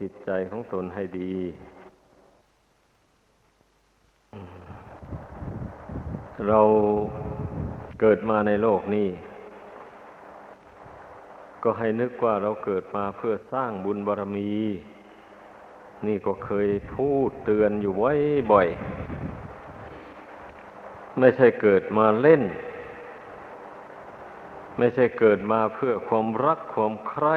จิตใจของตนให้ดี เราเกิดมาในโลกนี้ ก็ให้นึกว่าเราเกิดมาเพื่อสร้างบุญบารมี นี่ก็เคยพูดเตือนอยู่ไว้บ่อย ไม่ใช่เกิดมาเล่น ไม่ใช่เกิดมาเพื่อความรักความใคร่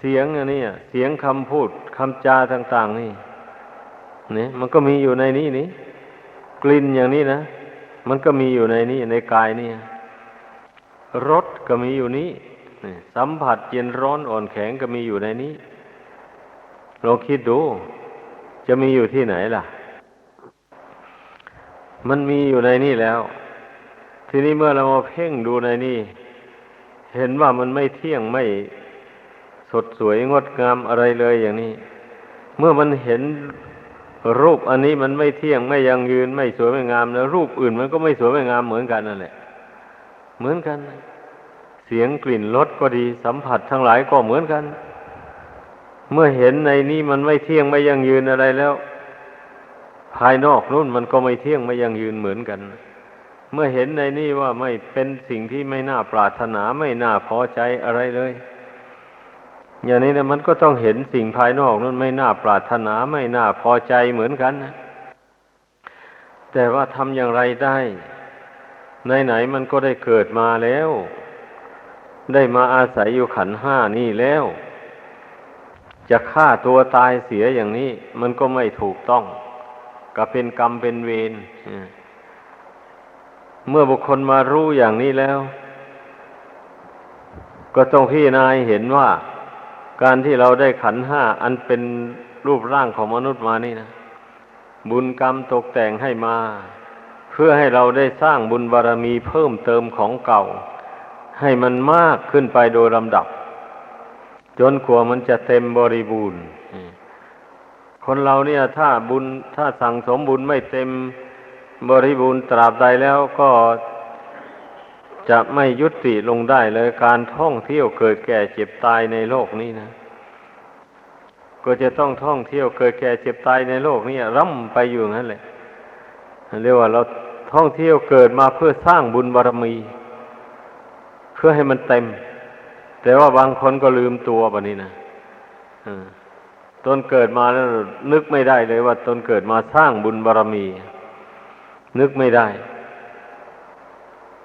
เสียงอันนี้เสียงคำพูดคำจาต่าง ๆ นี่นี่มันก็มีอยู่ในนี้นี่กลิ่นอย่างนี้นะมันก็มีอยู่ในนี้ในกายนี่รสก็มีอยู่นี้สัมผัสเย็นร้อนอ่อนแข็งก็มีอยู่ในนี้เราคิดดู จะมีอยู่ที่ไหนล่ะ มันมีอยู่ในนี่แล้ว ทีนี้เมื่อเรามาเพ่งดูในนี่ เห็นว่ามันไม่เที่ยงไม่ สดสวยงดงามอะไรเลยอย่างนี้ เมื่อมันเห็นรูปอันนี้มันไม่เที่ยงไม่ยังยืนไม่สวยไม่งามแล้ว รูปอื่นมันก็ไม่สวยไม่งามเหมือนกันนั่นแหละ เหมือนกัน เสียงกลิ่นรสก็ดีสัมผัสทั้งหลายก็เหมือนกัน เมื่อเห็นในนี้มันไม่เที่ยงไม่ยังยืนอะไรแล้ว ภายนอกนู่นมันก็ไม่เที่ยงไม่ยังยืนเหมือนกัน เมื่อเห็นในนี้ว่าไม่เป็นสิ่งที่ไม่น่าปรารถนาไม่น่าพอใจอะไรเลย อย่างนี้นะมันก็ต้องเห็นสิ่งภายนอกนั้นไม่น่าปรารถนาไม่น่าพอใจเหมือนกันนะแต่ว่าทำอย่างไรได้ไหนๆมันก็ได้เกิดมาแล้ว ได้มาอาศัยอยู่ขันห้านี่แล้ว จะฆ่าตัวตายเสียอย่างนี้ มันก็ไม่ถูกต้อง ก็เป็นกรรมเป็นเวรเมื่อบุคคลมารู้อย่างนี้แล้ว ก็ต้องพี่นายเห็นว่า การที่เราได้ขันห้าอันเป็นรูปร่างของมนุษย์มานี่นะ บุญกรรมตกแต่งให้มา เพื่อให้เราได้สร้างบุญบารรมีเพิ่มเติมของเก่า ให้มันมากขึ้นไปโดยลำดับ จนกว่ามันจะเต็มบริบูรณ์คนเราเนี่ยถ้าบุญถ้าสั่งสมบุญไม่เต็มบริบูรณ์ตราบใดแล้วก็ จะไม่ยุติลงได้เลยการท่องเที่ยวเกิดแก่เจ็บตายในโลกนี้นะ ก็จะต้องท่องเที่ยวเกิดแก่เจ็บตายในโลกนี้ร่ำไปอยู่นั่นแหละเรียกว่าเราท่องเที่ยวเกิดมาเพื่อสร้างบุญบารรมี เพื่อให้มันเต็ม แต่ว่าบางคนก็ลืมตัวแบบนี้นะตนเกิดมาแล้วนึกไม่ได้เลยว่าตนเกิดมาสร้างบุญบารรมี นึกไม่ได้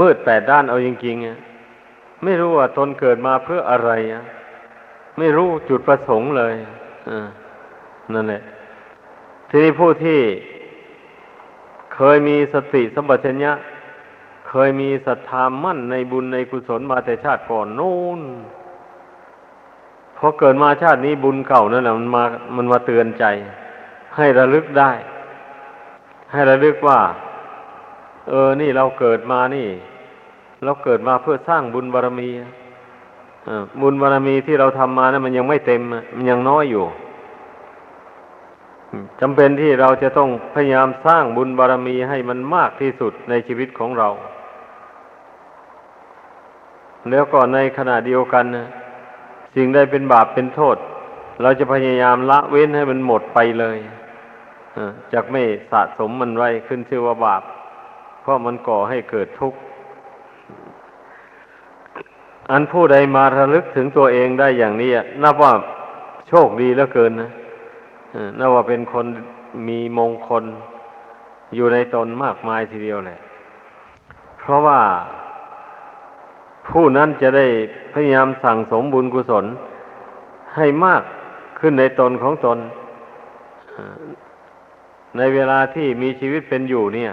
มืดแปดด้านเอาจริงๆไม่รู้ว่าตนเกิดมาเพื่ออะไรไม่รู้จุดประสงค์เลยนั่นแหละ ทีนี้ผู้ที่เคยมีสติสัมปชัญญะ เคยมีศรัทธามั่นในบุญในกุศลมาแต่ชาติก่อนนู่นพอเกิดมาชาตินี้บุญเก่านั่นแหละมันมามันมาเตือนใจ ให้ระลึกได้ ให้ระลึกว่า เออ นี่เราเกิดมานี่ เราเกิดมาเพื่อสร้างบุญบารรมีบุญบารรมีที่เราทำมานะั้นมันยังไม่เต็ม มันยังน้อยอยู่จำเป็นที่เราจะต้องพยายามสร้างบุญบารมีให้มันมากที่สุดในชีวิตของเรา แล้วก็ในขณะเดียวกันนะสิ่งใดเป็นบาปเป็นโทษ เราจะพยายามละเว้นให้มันหมดไปเลยจากไม่สะสมมันไว้ขึ้นชื่อว่าบาป เพราะมันก่อให้เกิดทุกข์ อันผู้ใดมาระลึกถึงตัวเองได้อย่างนี้อะนับว่าโชคดีเหลือเกินนะนับว่าเป็นคนมีมงคลอยู่ในตนมากมายทีเดียวแหละเพราะว่าผู้นั้นจะได้พยายามสั่งสมบุญกุศล ให้มากขึ้นในตนของตน ในเวลาที่มีชีวิตเป็นอยู่เนี่ย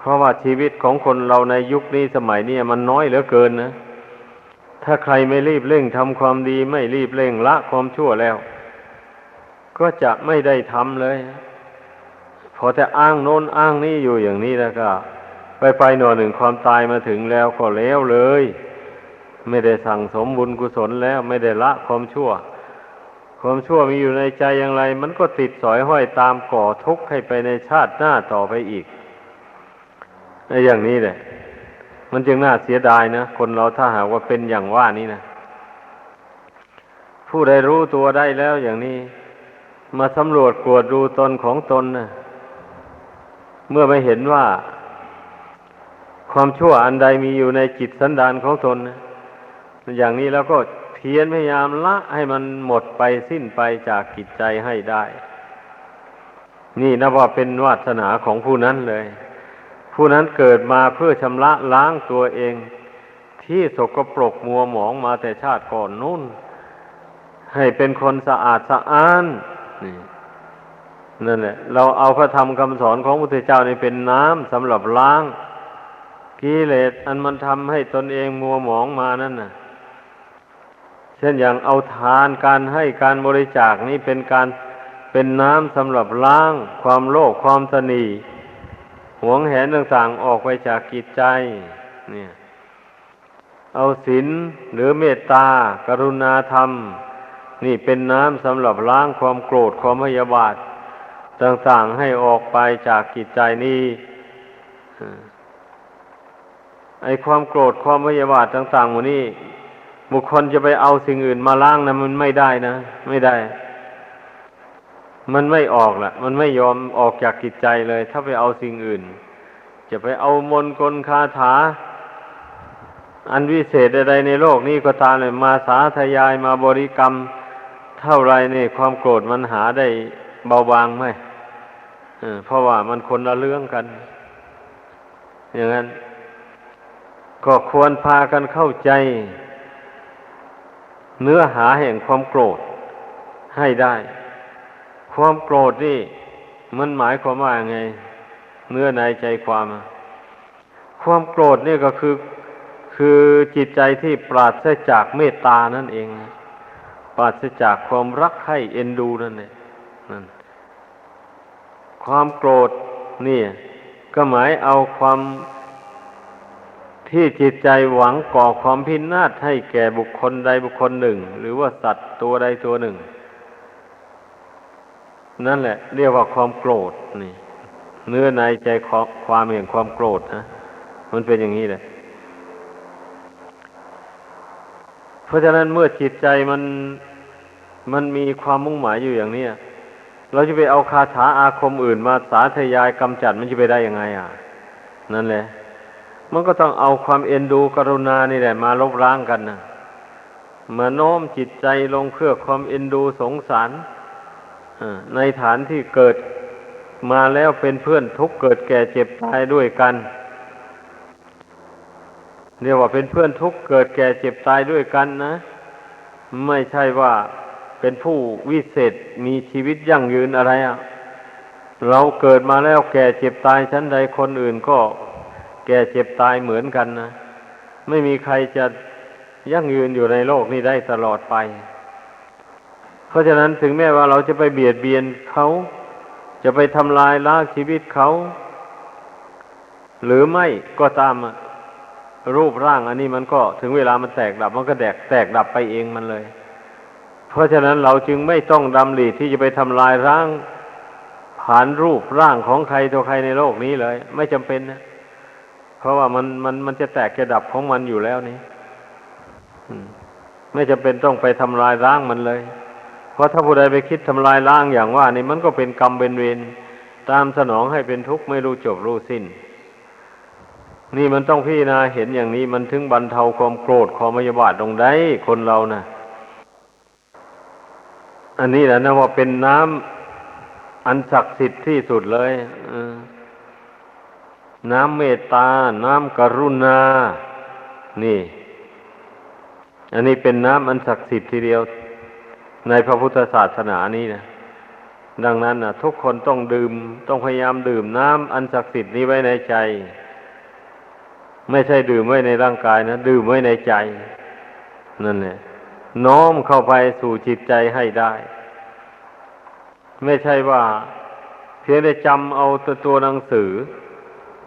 เพราะว่าชีวิตของคนเราในยุคนี้สมัยนี้มันน้อยเหลือเกินนะ ถ้าใครไม่รีบเร่งทำความดีไม่รีบเร่งละความชั่วแล้ว ก็จะไม่ได้ทำเลย พอแต่อ้างโน้นอ้างนี่อยู่อย่างนี้แล้วก็ ไปไปหน่อหนึ่งความตายมาถึงแล้วก็แล้วเลย ไม่ได้สั่งสมบุญกุศลแล้วไม่ได้ละความชั่ว ความชั่วมีอยู่ในใจอย่างไร มันก็ติดสอยห้อยตามก่อทุกข์ให้ไปในชาติหน้าต่อไปอีก ไอ้อย่างนี้แหละ มันจึงน่าเสียดายนะ คนเราถ้าหากว่าเป็นอย่างว่านี้นะผู้ใดรู้ตัวได้แล้วอย่างนี้ มาสำรวจกวดดูตนของตนนะเมื่อไม่เห็นว่า ความชั่วอันใดมีอยู่ในจิตสันดานของตนนะอย่างนี้แล้วก็เพียรพยายามละให้มันหมดไปสิ้นไปจากจิตใจให้ได้ นี่นับว่าเป็นวาสนาของผู้นั้นเลย ผู้นั้นเกิดมาเพื่อชำระล้างตัวเอง ที่สกปรกมัวหมองมาแต่ชาติก่อนนู่น ให้เป็นคนสะอาดสะอ้านนี่นั่นแหละเราเอาพระธรรมคำสอนของพระพุทธเจ้านี่เป็นน้ำสำหรับล้างกิเลสอันมันทำให้ตนเองมัวหมองมานั่นน่ะ เช่นอย่างเอาทานการให้การบริจาคนี่เป็นการเป็นน้ำสำหรับล้างความโลภความตนี หวงแหนต่างๆออกไปจากกิจใจ เนี่ย เอาศีลหรือเมตตา กรุณาธรรม นี่เป็นน้ำสำหรับล้างความโกรธความพยาบาท ต่างๆให้ออกไปจากกิจใจนี้ไอความโกรธความพยาบาทต่างๆหมดนี้บุคคลจะไปเอาสิ่งอื่นมาล้างนะมันไม่ได้นะ ไม่ได้ มันไม่ออกละมันไม่ยอมออกจากกิจใจเลย ถ้าไปเอาสิ่งอื่น จะไปเอามนกลคาถา อันวิเศษใดในโลกนี้ก็ตามเลยมาสาธยายมาบริกรรม เท่าไรนี่ความโกรธมันหาได้เบาบางไหมเออเพราะว่ามันคนละเรื่องกัน อย่างนั้น ก็ควรพากันเข้าใจ เนื้อหาแห่งความโกรธให้ได้ ความโกรธนี่ มันหมายความว่าไง เนื้อในใจความ ความโกรธนี่ก็คือคือจิตใจที่ปราศจากเมตตานั่นเอง ปราศจากความรักใคร่เอ็นดูนั่นเองนั่นความโกรธนี่ ก็หมายเอาความที่จิตใจหวังก่อความพินาศให้แก่บุคคลใดบุคคลหนึ่ง หรือว่าสัตว์ตัวใดตัวหนึ่ง นั่นแหละ เรียกว่าความโกรธนี่ เนื้อในใจความแห่งความโกรธนะมันเป็นอย่างนี้เลยเพราะฉะนั้นเมื่อจิตใจมันมันมีความมุ่งหมายอยู่อย่างนี้เราจะไปเอาคาถาอาคมอื่นมาสาธยายกำจัดมันจะไปได้ยังไง อะ นั่นแหละ มันก็ต้องเอาความเอ็นดูกรุณานี่แหละ มาลบล้างกันนะมาโน้มจิตใจลงเพื่อความเอ็นดูสงสาร ในฐานที่เกิดมาแล้วเป็นเพื่อนทุกเกิดแก่เจ็บตายด้วยกัน เรียกว่าเป็นเพื่อนทุกเกิดแก่เจ็บตายด้วยกันนะ ไม่ใช่ว่าเป็นผู้วิเศษมีชีวิตยั่งยืนอะไรอะเราเกิดมาแล้วแก่เจ็บตายชั้นใดคนอื่นก็แก่เจ็บตายเหมือนกันนะ ไม่มีใครจะยั่งยืนอยู่ในโลกนี้ได้ตลอดไป เพราะฉะนั้นถึงแม้ว่าเราจะไปเบียดเบียนเขา จะไปทำลายล้างชีวิตเขา หรือไม่ก็ตามรูปร่างอันนี้มันก็ถึงเวลามันแตกดับ มันก็แตกแตกดับไปเองมันเลย เพราะฉะนั้นเราจึงไม่ต้องดำริที่จะไปทำลายร่างผ่านรูปร่างของใครตัวใครในโลกนี้เลย ไม่จำเป็นนะเพราะว่ามันมันมันจะแตกจะดับของมันอยู่แล้วนี่ไม่จำเป็นต้องไปทำลายร่างมันเลย ราะถ้าผู้ใดไปคิดทำลายร่างอย่างว่านี่มันก็เป็นกรรมเป็นเวรตามสนองให้เป็นทุกข์ไม่รู้จบรู้สิ้น นี่มันต้องพิจารณาเห็นอย่างนี้มันถึงบรรเทาความโกรธความพยาบาทลงได้คนเรานะ่ะ อันนี้แหละนะว่าเป็นน้ำอันศักดิ์สิทธิ์ที่สุดเลยน้ำเมตตา น้ำกรุณา นี่ อันนี้เป็นน้ำอันศักดิ์สิทธิ์ทีเดียว ในพระพุทธศาสนานี้นะดังนั้นนะทุกคนต้องดื่ม ต้องพยายามดื่มน้ำอันศักดิ์สิทธิ์นี้ไว้ในใจ ไม่ใช่ดื่มไว้ในร่างกายนะ ดื่มไว้ในใจ นั่นแหละน้อมเข้าไปสู่จิตใจให้ได้ ไม่ใช่ว่าเพียงได้จำเอาตัวตัวหนังสือ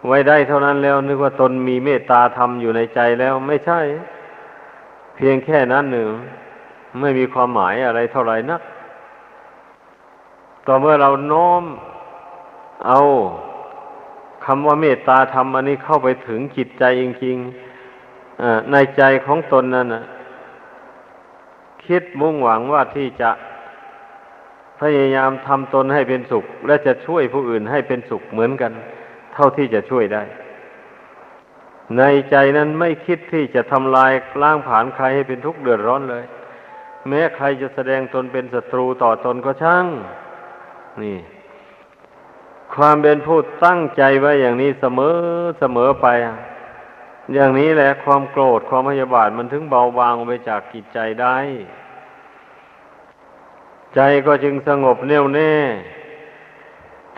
ไว้ได้เท่านั้นแล้ว นึกว่าตนมีเมตตาธรรมอยู่ในใจแล้ว ไม่ใช่ เพียงแค่นั้นหนึ่ง ไม่มีความหมายอะไรเท่าไหร่นัก ต่อเมื่อเราโน้มเอาคำว่าเมตตาธรรมอันนี้เข้าไปถึงจิตใจจริงๆในใจของตนนั่นนะคิดมุ่งหวังว่าที่จะพยายามทำตนให้เป็นสุข และจะช่วยผู้อื่นให้เป็นสุขเหมือนกัน เท่าที่จะช่วยได้ ในใจนั้นไม่คิดที่จะทำลายล้างผลาญใครให้เป็นทุกข์เดือดร้อนเลย แม้ใครจะแสดงตนเป็นศัตรูต่อตนก็ช่าง นี่ ความเป็นผู้ตั้งใจไว้อย่างนี้เสมอเสมอไป อย่างนี้แหละความโกรธความพยาบาทมันถึงเบาบางไปจากกิจใจได้ ใจก็จึงสงบแน่วแน่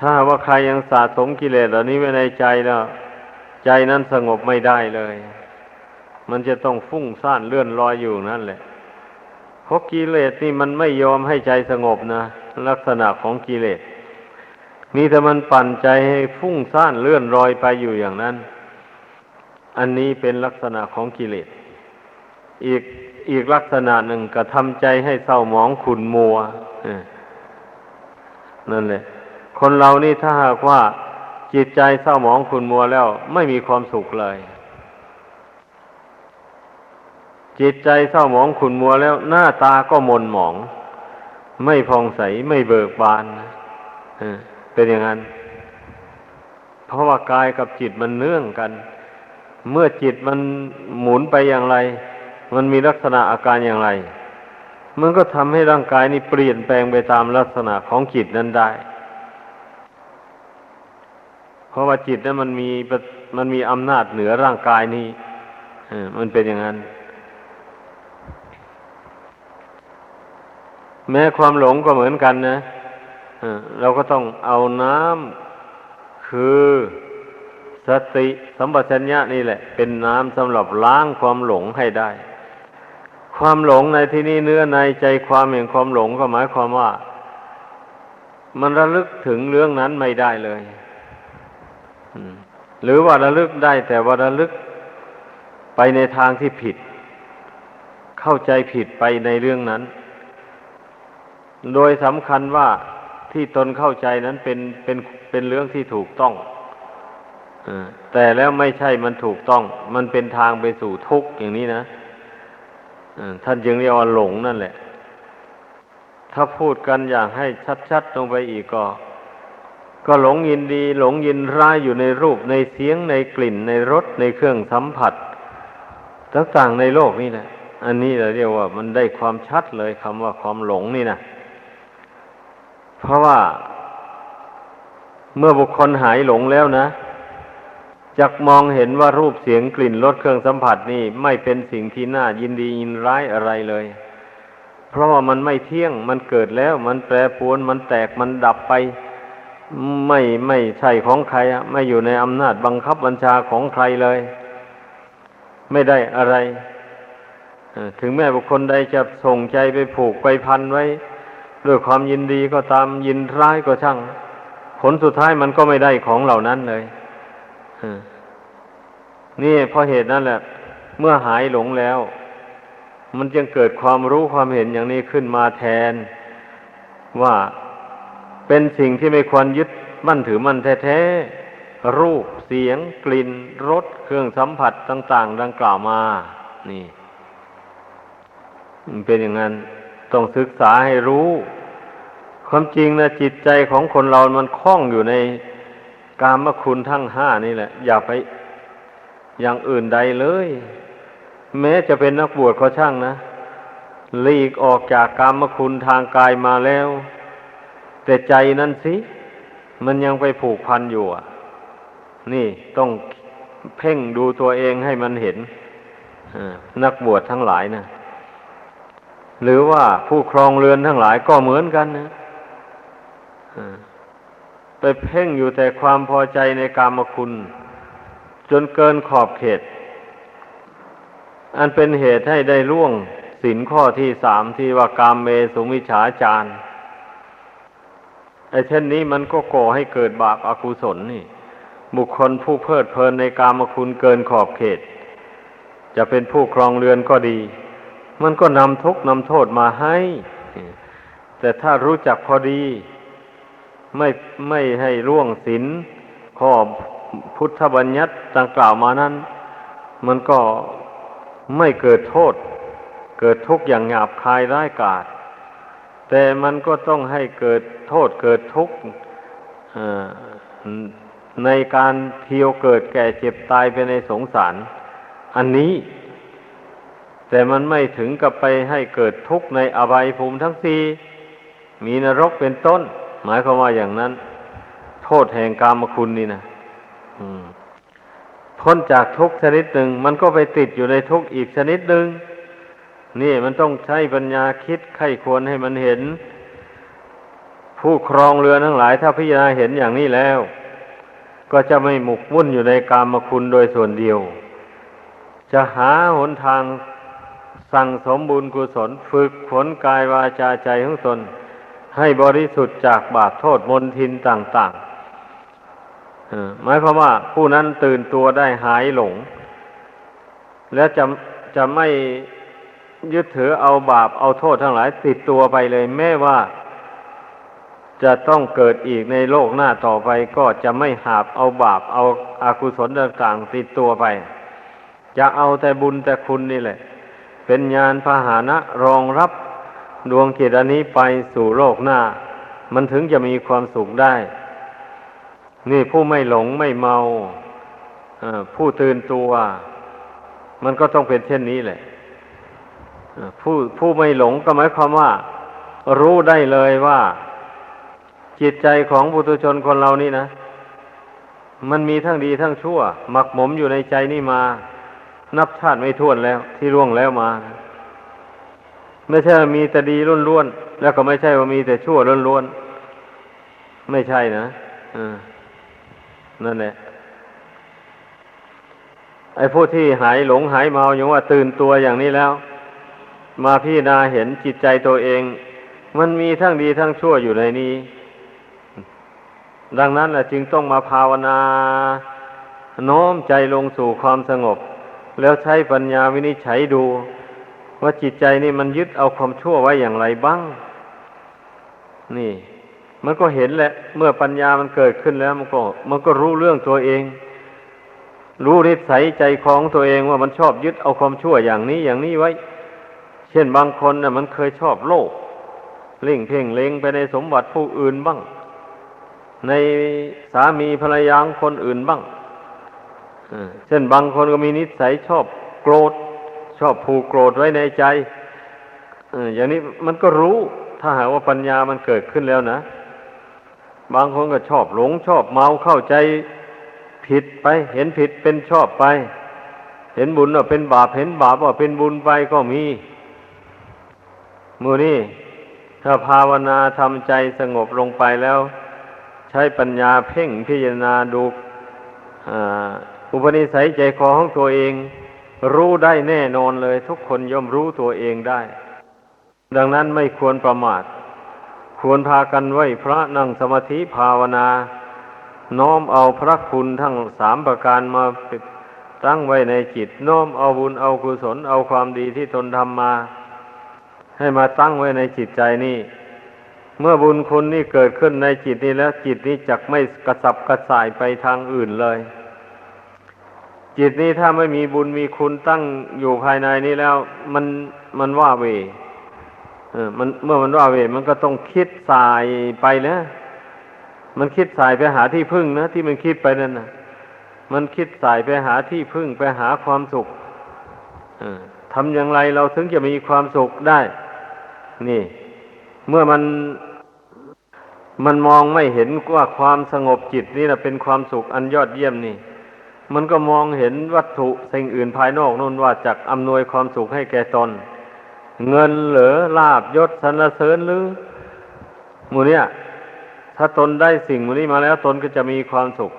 ถ้าว่าใครยังสะสมกิเลสเหล่านี้ไว้ในใจแล้วใจนั้นสงบไม่ได้เลย มันจะต้องฟุ้งซ่านเลื่อนลอยอยู่นั่นแหละ เพราะกิเลสนี่มันไม่ยอมให้ใจสงบนะ ลักษณะของกิเลสมีแต่มันปั่นใจให้ฟุ้งซ่านเลื่อนลอยไปอยู่อย่างนั้น อันนี้เป็นลักษณะของกิเลสอีกอีกลักษณะหนึ่งกระทำใจให้เศร้าหมองขุนมัวนั่นแหละ คนเรานี่ถ้าหากว่าจิตใจเศร้าหมองขุนมัวแล้ว ไม่มีความสุขเลย จิตใจเศร้าหมองขุนมัวแล้วหน้าตาก็มนหมอง ไม่ผ่องใสไม่เบิกบานเป็นอย่างนั้น เพราะว่ากายกับจิตมันเนื่องกัน เมื่อจิตมันหมุนไปอย่างไร มันมีลักษณะอาการอย่างไร มันก็ทำให้ร่างกายนี้เปลี่ยนแปลงไปตามลักษณะของจิตนั้นได้ เพราะว่าจิตนั้นมันมีมันมีอำนาจเหนือร่างกายนี้มันเป็นอย่างนั้น แม้ความหลงก็เหมือนกันนะเราก็ต้องเอาน้ำคือสติสัมปชัญญะนี่แหละ เป็นน้ำสำหรับล้างความหลงให้ได้ ความหลงในที่นี้เนื้อในใจความแห่งความหลงก็หมายความว่า มันระลึกถึงเรื่องนั้นไม่ได้เลยหรือว่าระลึกได้ แต่ว่าระลึกไปในทางที่ผิด เข้าใจผิดไปในเรื่องนั้น โดยสำคัญว่าที่ตนเข้าใจนั้นเป็นเป็นเป็นเรื่องที่ถูกต้องแต่แล้วไม่ใช่มันถูกต้อง มันเป็นทางไปสู่ทุกข์อย่างนี้นะท่านจึงเรียกว่าหลงนั่นแหละ ถ้าพูดกันอย่างให้ชัดๆลงไปอีกก็ ก็หลงยินดี หลงยินร้ายอยู่ในรูปในเสียงในกลิ่น ในรสในเครื่องสัมผัสต่างๆในโลกนี่แหละ อันนี้เราเรียกว่ามันได้ความชัดเลยคำว่าความหลงนี่นะ เพราะว่าเมื่อบุคคลหายหลงแล้วนะจักมองเห็นว่ารูปเสียงกลิ่นรสเครื่องสัมผัสนี่ไม่เป็นสิ่งที่น่ายินดียินร้ายอะไรเลย เพราะว่ามันไม่เที่ยงมันเกิดแล้ว มันแปรปวนมันแตกมันดับไป ไม่ไม่ใช่ของใครอะไม่อยู่ในอำนาจบังคับบัญชาของใครเลย ไม่ได้อะไรถึงแม้บุคคลใดจะส่งใจไปผูกไปพันไว้ ด้วยความยินดีก็ตามยินร้ายก็ช่าง ผลสุดท้ายมันก็ไม่ได้ของเหล่านั้นเลยนี่เพราะเหตุนั้นแหละ เมื่อหายหลงแล้ว มันจึงเกิดความรู้ความเห็นอย่างนี้ขึ้นมาแทน ว่าเป็นสิ่งที่ไม่ควรยึดมั่นถือมั่นแท้ๆ รูปเสียง กลิ่นรสเครื่องสัมผัสต่าง ๆ ดังกล่าวมา นี่มันเป็นอย่างนั้น ต้องศึกษาให้รู้ ความจริงนะจิตใจของคนเรามันคล้องอยู่ในกามคุณทั้งห้านี่แหละ อย่าไปอย่างอื่นใดเลย แม้จะเป็นนักบวชก็ช่างนะหลีกออกจากกามคุณทางกายมาแล้ว แต่ใจนั่นสิ มันยังไปผูกพันอยู่อะ นี่ต้องเพ่งดูตัวเองให้มันเห็นนักบวชทั้งหลายนะหรือว่าผู้ครองเรือนทั้งหลายก็เหมือนกันนะ ไปเพ่งอยู่แต่ความพอใจในกามคุณ จนเกินขอบเขต อันเป็นเหตุให้ได้ล่วงสินข้อที่สามที่ว่ากามเมสุมิฉาจารไอ้เช่นนี้มันก็ก่อให้เกิดบาปอากุศลนี่ บุคคลผู้เพลิดเพลินในกามคุณเกินขอบเขต จะเป็นผู้ครองเรือนก็ดี มันก็นำทุกข์นำโทษมาให้ แต่ถ้ารู้จักพอดี ไม่ไม่ให้ร่วงศีลข้อพุทธบัญญัติต่างกล่าวมานั้น มันก็ไม่เกิดโทษ เกิดทุกข์อย่างหยาบคายร้ายกาจแต่มันก็ต้องให้เกิดโทษเกิดทุกข์ในการเที่ยวเกิดแก่เจ็บตายไปในสงสาร อันนี้ แต่มันไม่ถึงกับไปให้เกิดทุกข์ในอบายภูมิทั้งสี่มีนรกเป็นต้น หมายความว่าอย่างนั้น โทษแห่งกามคุณนี่นะพ้นจากทุกชนิดหนึ่ง มันก็ไปติดอยู่ในทุกอีกชนิดหนึ่งนี่มันต้องใช้ปัญญาคิดไข้ควรให้มันเห็น ผู้ครองเรือทั้งหลาย ถ้าพิจารณาเห็นอย่างนี้แล้ว ก็จะไม่หมกมุ่นอยู่ในกามคุณโดยส่วนเดียว จะหาหนทางสั่งสมบุญกุศลฝึกฝนกายวาจาใจของตน ให้บริสุทธิ์จากบาปโทษมนทินต่างๆหมายความว่าผู้นั้นตื่นตัวได้หายหลง และจะจะไม่ยึดถือเอาบาปเอาโทษทั้งหลายติดตัวไปเลย แม้ว่า จะต้องเกิดอีกในโลกหน้าต่อไปก็จะไม่หาบเอาบาปเอาอากุศลต่างๆติดตัวไป จะเอาแต่บุญแต่คุณนี่แหละ เป็นญาณพาหานะรองรับ ดวงจิตอันนี้ไปสู่โลกหน้า มันถึงจะมีความสุขได้ นี่ผู้ไม่หลงไม่เมาผู้ตื่นตัว มันก็ต้องเป็นเช่นนี้แหละผู้ผู้ไม่หลงก็หมายความว่า รู้ได้เลยว่า จิตใจของบุตุชนคนเรานี่นะ มันมีทั้งดีทั้งชั่ว หมักหมมอยู่ในใจนี่มา นับชาติไม่ท้วนแล้วที่ร่วงแล้วมา ไม่ใช่ว่ามีแต่ดีล้วนๆแล้วก็ไม่ใช่ว่ามีแต่ชั่วล้วนๆไม่ใช่นะนั่นแหละไอ้ผู้ที่หายหลงหายเมาอย่างว่าตื่นตัวอย่างนี้แล้ว มาพิจารณาเห็นจิตใจตัวเอง มันมีทั้งดีทั้งชั่วอยู่ในนี้ ดังนั้นแหละจึงต้องมาภาวนาโน้มใจลงสู่ความสงบ แล้วใช้ปัญญาวินิจฉัยดู ว่าจิตใจนี่มันยึดเอาความชั่วไว้อย่างไรบ้าง นี่ มันก็เห็นแหละ เมื่อปัญญามันเกิดขึ้นแล้ว มันก็ มันก็รู้เรื่องตัวเอง รู้นิสัยใจของตัวเองว่ามันชอบยึดเอาความชั่วอย่างนี้อย่างนี้ไว้ เช่นบางคนนะ่ะ มันเคยชอบโลกเล่งเพ่งเล็งไปในสมบัติผู้อื่นบ้าง ในสามีภรรยาคนอื่นบ้างเช่นบางคนก็มีนิสัยชอบโกรธ ชอบผูกโกรธไว้ในใจอย่างนี้มันก็รู้ถ้าหากว่าปัญญามันเกิดขึ้นแล้วนะ บางคนก็ชอบหลงชอบเมาเข้าใจผิดไป เห็นผิดเป็นชอบไป เห็นบุญว่าเป็นบาปเห็นบาปว่าเป็นบุญไปก็มีมือนี่ถ้าภาวนาทำใจสงบลงไปแล้ว ใช้ปัญญาเพ่งพิจารณาดูอุปนิสัยใจคอของตัวเอง รู้ได้แน่นอนเลย ทุกคนย่อมรู้ตัวเองได้ ดังนั้นไม่ควรประมาท ควรพากันไหวพระนั่งสมาธิภาวนา น้อมเอาพระคุณทั้งสามประการมาตั้งไว้ในจิต น้อมเอาบุญเอากุศลเอาความดีที่ตนทำมา ให้มาตั้งไว้ในจิตใจนี่เมื่อบุญคุณนี่เกิดขึ้นในจิตนี้แล้วจิตนี้จักไม่กระสับกระส่ายไปทางอื่นเลย จิตนี้ถ้าไม่มีบุญมีคุณตั้งอยู่ภายในนี้แล้ว มันมันว่าเวเออมันเมื่อมันว่าเวมันก็ต้องคิดสายไปนะมันคิดสายไปหาที่พึ่งนะที่มันคิดไปนั่นนะมันคิดสายไปหาที่พึ่งไปหาความสุขทำอย่างไรเราถึงจะมีความสุขได้ นี่ เมื่อมันมันมองไม่เห็นว่าความสงบจิตนี่นะเป็นความสุขอันยอดเยี่ยมนี่ มันก็มองเห็นวัตถุสิ่งอื่นภายนอกนู่นว่าจักอำนวยความสุขให้แก่ตน เงินเหลือลาบยศสรรเสริญหรือมูเนี่ย ถ้าตนได้สิ่งมูนี้มาแล้วตนก็จะมีความสุข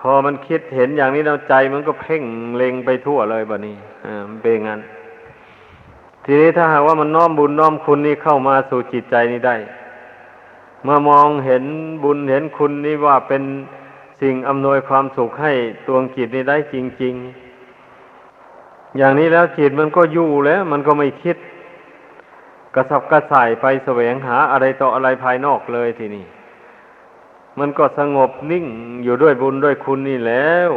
พอมันคิดเห็นอย่างนี้แล้วใจมันก็เพ่งเล็งไปทั่วเลยแบบนี้อ่ามันเป็นงั้น ทีนี้ถ้าหากว่ามันน้อมบุญน้อมคุณนี้เข้ามาสู่จิตใจนี้ได้ เมื่อมองเห็นบุญเห็นคุณนี้ว่าเป็น สิ่งอำนวยความสุขให้ดวงจิตนี้ได้จริง ๆ อย่างนี้แล้วจิตมันก็อยู่แล้ว มันก็ไม่คิด กระสับกระส่ายไปแสวงหาอะไรต่ออะไรภายนอกเลยทีนี้มันก็สงบนิ่งอยู่ด้วยบุญด้วยคุณนี่แล้ว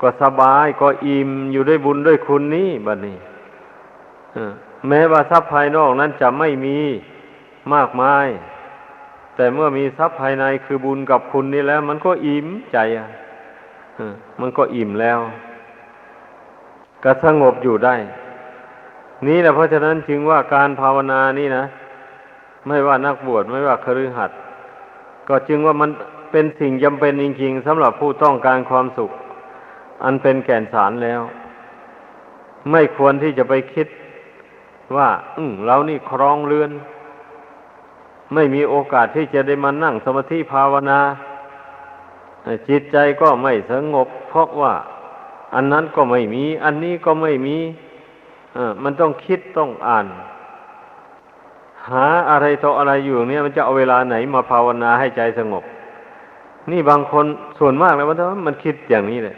ก็สบายก็อิ่มอยู่ด้วยบุญด้วยคุณนี่บัดนี้แม้ว่าทรัพย์ภายนอกนั้นจะไม่มีมากมาย แต่เมื่อมีทรัพย์ภายในคือบุญกับคุณนี่แล้ว มันก็อิ่มใจอะมันก็อิ่มแล้ว ก็สงบอยู่ได้ นี่แหละเพราะฉะนั้นจึงว่าการภาวนานี่นะ ไม่ว่านักบวชไม่ว่าคฤหัสถ์ก็จึงว่ามันเป็นสิ่งจำเป็นจริงๆสำหรับผู้ต้องการความสุข อันเป็นแก่นสารแล้ว ไม่ควรที่จะไปคิดว่า อืเรานี่ครองเรือน ไม่มีโอกาสที่จะได้มานั่งสมาธิภาวนา จิตใจก็ไม่สงบ เพราะว่า อันนั้นก็ไม่มี อันนี้ก็ไม่มีมันต้องคิดต้องอ่าน หาอะไรต่ออะไรอยู่เนี่ยมันจะเอาเวลาไหนมาภาวนาให้ใจสงบ นี่บางคนส่วนมากแล้วมันมันคิดอย่างนี้เลย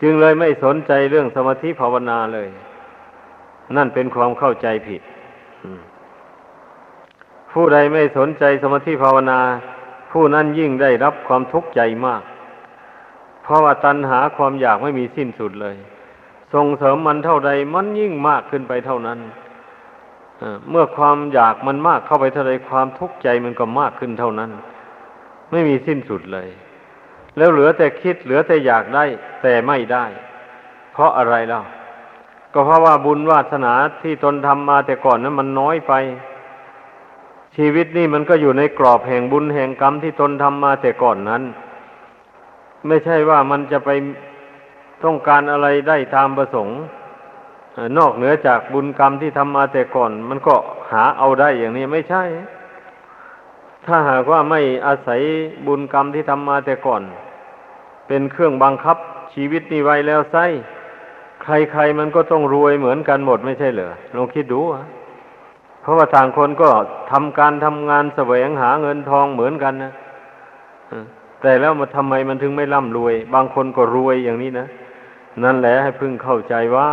จึงเลยไม่สนใจเรื่องสมาธิภาวนาเลย นั่นเป็นความเข้าใจผิด ผู้ใดไม่สนใจสมาธิภาวนา ผู้นั้นยิ่งได้รับความทุกข์ใจมาก เพราะว่าตัณหาความอยากไม่มีสิ้นสุดเลย ส่งเสริมมันเท่าใดมันยิ่งมากขึ้นไปเท่านั้นเมื่อความอยากมันมากเข้าไปเท่าใดความทุกข์ใจมันก็มากขึ้นเท่านั้น ไม่มีสิ้นสุดเลย แล้วเหลือแต่คิดเหลือแต่อยากได้แต่ไม่ได้ เพราะอะไรเล่าก็เพราะว่าบุญวาสนาที่ตนทำมาแต่ก่อนนั้นมันน้อยไป ชีวิตนี่มันก็อยู่ในกรอบแห่งบุญแห่งกรรมที่ตนทำมาแต่ก่อนนั้น ไม่ใช่ว่ามันจะไปต้องการอะไรได้ตามประสงค์ นอกเหนือจากบุญกรรมที่ทำมาแต่ก่อน มันก็หาเอาได้อย่างนี้ไม่ใช่ ถ้าหากว่าไม่อาศัยบุญกรรมที่ทำมาแต่ก่อน เป็นเครื่องบังคับชีวิตนี้ไว้แล้วไซใครๆมันก็ต้องรวยเหมือนกันหมดไม่ใช่เหรอลองคิดดู เพราะว่าต่างคนก็ทำการทำงานแสวงหาเงินทองเหมือนกันนะแต่แล้วมาทำไมมันถึงไม่ร่ำรวย บางคนก็รวยอย่างนี้นะนั่นแหละให้พึงเข้าใจว่า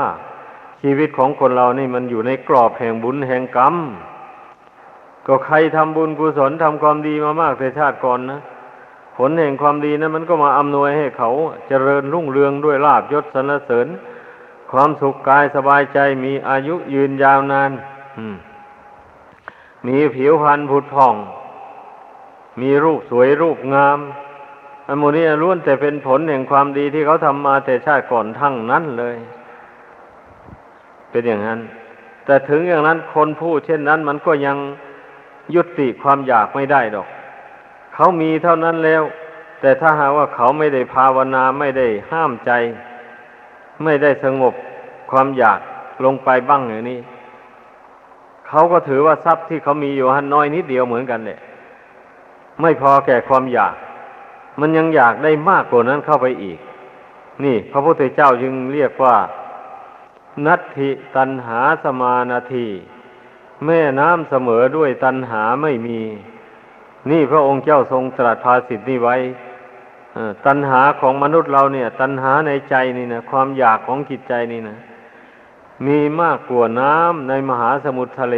ชีวิตของคนเรานี่มันอยู่ในกรอบแห่งบุญแห่งกรรม ก็ใครทำบุญกุศลทำความดีมามากแต่ชาติก่อนนะผลแห่งความดีนะั้นมันก็มาอำนวยให้เขาเจริญรุ่งเรืองด้วยลาบยศสรรเสริญ ความสุขกายสบายใจมีอายุยืนยาวนานมี มีผิวพรรณผุดผ่อง มีรูปสวยรูปงาม อันโมนี้ล้วนแต่เป็นผลแห่งความดีที่เขาทำมาแต่ชาติก่อนทั้งนั้นเลย เป็นอย่างนั้น แต่ถึงอย่างนั้นคนผู้เช่นนั้นมันก็ยังยุติความอยากไม่ได้ดอก เขามีเท่านั้นแล้ว แต่ถ้าหากว่าเขาไม่ได้ภาวนาไม่ได้ห้ามใจ ไม่ได้สงบความอยากลงไปบ้างอย่างนี้ เขาก็ถือว่าทรัพย์ที่เขามีอยู่หันน้อยนิดเดียวเหมือนกันเลยไม่พอแก่ความอยาก มันยังอยากได้มากกว่านั้นเข้าไปอีก นี่ พระพุทธเจ้าจึงเรียกว่า นัตถิตันหาสมานาที แม่น้ำเสมอด้วยตันหาไม่มี นี่พระองค์เจ้าทรงตรัสภาสิทธินี้ไว้ตัณหาของมนุษย์เราเนี่ย ตัณหาในใจนี่นะความอยากของจิตใจนี่นะ มีมากกว่าน้ำในมหาสมุทรทะเล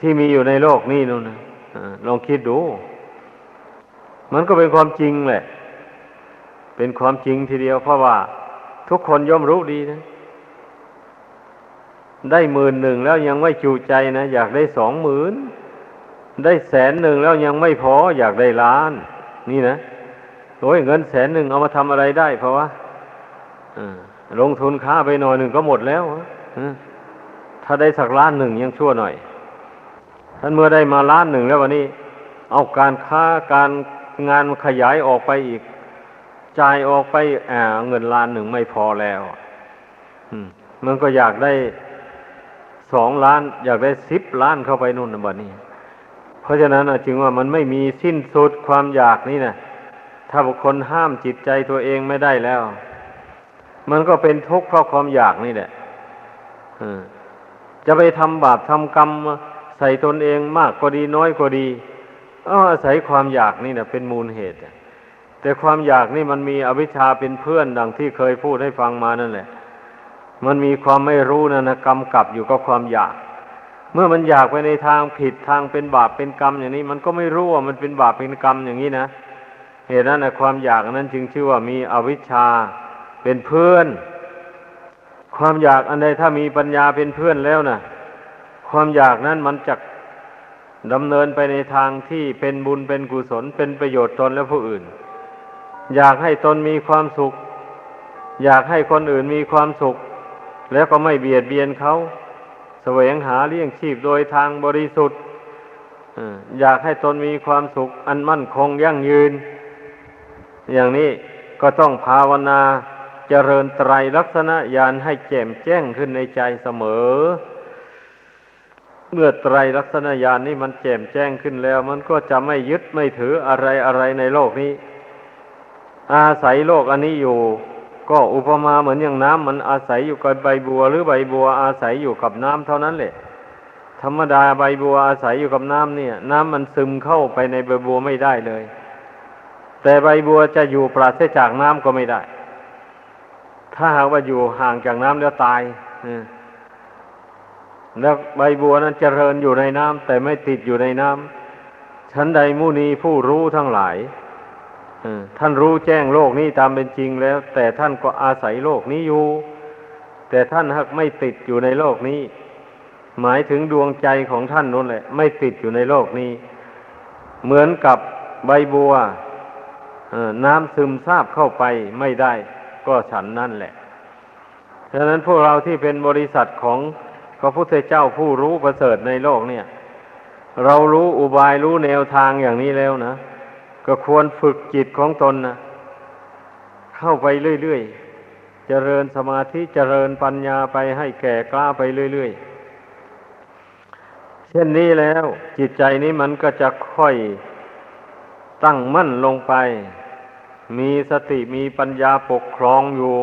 ที่มีอยู่ในโลกนี่นู่นนะลองคิดดู มันก็เป็นความจริงแหละ เป็นความจริงทีเดียวเพราะว่าทุกคนย่อมรู้ดีนะ ได้หมื่นหนึ่งแล้วยังไม่จูใจนะ อยากได้สองหมื่นได้แสนหนึ่งแล้วยังไม่พอ อยากได้ล้าน นี่นะโอ้ยเงินแสนหนึ่งเอามาทำอะไรได้เพราะว่า ลงทุนค้าไปหน่อยหนึ่งก็หมดแล้วถ้าได้สักล้านหนึ่งยังชั่วหน่อย ท่านเมื่อได้มาล้านหนึ่งแล้ววันนี้ เอาการค้าการงานขยายออกไปอีกจ่ายออกไปเงินล้านหนึ่งไม่พอแล้วมันก็อยากได้สองล้าน อยากได้สิบล้านเข้าไปนู่นนะบัดนี้ เพราะฉะนั้นจึงว่ามันไม่มีสิ้นสุดความอยากนี่นะถ้าบุคคลห้ามจิตใจตัวเองไม่ได้แล้ว มันก็เป็นทุกข์เพราะความอยากนี่แหละจะไปทำบาปทำกรรมใส่ตนเองมากก็ดีน้อยก็ดีก็อาศัยความอยากนี่นะเป็นมูลเหตุแต่ความอยากนี่มันมีอวิชชาเป็นเพื่อนดังที่เคยพูดให้ฟังมานั่นแหละ มันมีความไม่รู้นะนะกำกับอยู่กับความอยาก เมื่อมันอยากไปในทางผิดทางเป็นบาปเป็นกรรมอย่างนี้ มันก็ไม่รู้ว่ามันเป็นบาปเป็นกรรมอย่างนี้นะเหตุนั้นนะความอยากนั้นจึงชื่อว่ามีอวิชชา เป็นเพื่อน ความอยากอันใดถ้ามีปัญญาเป็นเพื่อนแล้วนะความอยากนั้นมันจะดำเนินไปในทางที่เป็นบุญเป็นกุศลเป็นประโยชน์ตนและผู้อื่น อยากให้ตนมีความสุข อยากให้คนอื่นมีความสุข แล้วก็ไม่เบียดเบียนเขาแสวงหาเลี้ยงชีพโดยทางบริสุทธิ์อยากให้ตนมีความสุข อันมั่นคงยั่งยืน อย่างนี้ก็ต้องภาวนา เจริญไตรลักษณะญาณให้แจ่มแจ้งขึ้นในใจเสมอ เมื่อไตรลักษณะญาณนี้มันแจ่มแจ้งขึ้นแล้ว มันก็จะไม่ยึดไม่ถืออะไรอะไรในโลกนี้ อาศัยโลกอันนี้อยู่ ก็อุปมาเหมือนอย่างน้ำมันอาศัยอยู่กับใบบัว หรือใบบัวอาศัยอยู่กับน้ำเท่านั้นแหละธรรมดาใบบัวอาศัยอยู่กับน้ำเนี่ย น้ำมันซึมเข้าไปในใบบัวไม่ได้เลย แต่ใบบัวจะอยู่ปราศจากน้ำก็ไม่ได้ ถ้าหากว่าอยู่ห่างจากน้ำแล้วตายแล้วใบบัวนั้นเจริญอยู่ในน้ำแต่ไม่ติดอยู่ในน้ำชั้นใดมุนีผู้รู้ทั้งหลายท่านรู้แจ้งโลกนี้ตามเป็นจริงแล้ว แต่ท่านก็อาศัยโลกนี้อยู่ แต่ท่านหากไม่ติดอยู่ในโลกนี้ หมายถึงดวงใจของท่านนั่นแหละ ไม่ติดอยู่ในโลกนี้ เหมือนกับใบบัวน้ำซึมซาบเข้าไปไม่ได้ ก็ฉันนั่นแหละฉะนั้นพวกเราที่เป็นบริษัทของพระพุทธเจ้าผู้รู้ประเสริฐในโลกเนี่ย เรารู้อุบายรู้แนวทางอย่างนี้แล้วนะ ก็ควรฝึกจิตของตนนะเข้าไปเรื่อยๆเจริญสมาธิเจริญปัญญาไปให้แก่กล้าไปเรื่อยๆ เช่นนี้แล้วจิตใจนี้มันก็จะค่อยตั้งมั่นลงไป มีสติมีปัญญาปกครองอยู่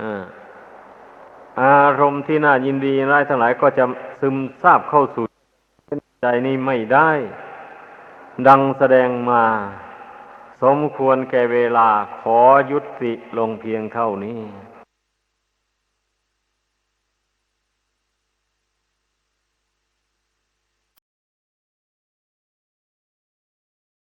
อาอารมณ์ที่น่ายินดีร้ายทั้งหลายก็จะซึมซาบเข้าสู่ใจนี้ไม่ได้ ดังแสดงมา สมควรแก่เวลาขอยุติลงเพียงเท่านี้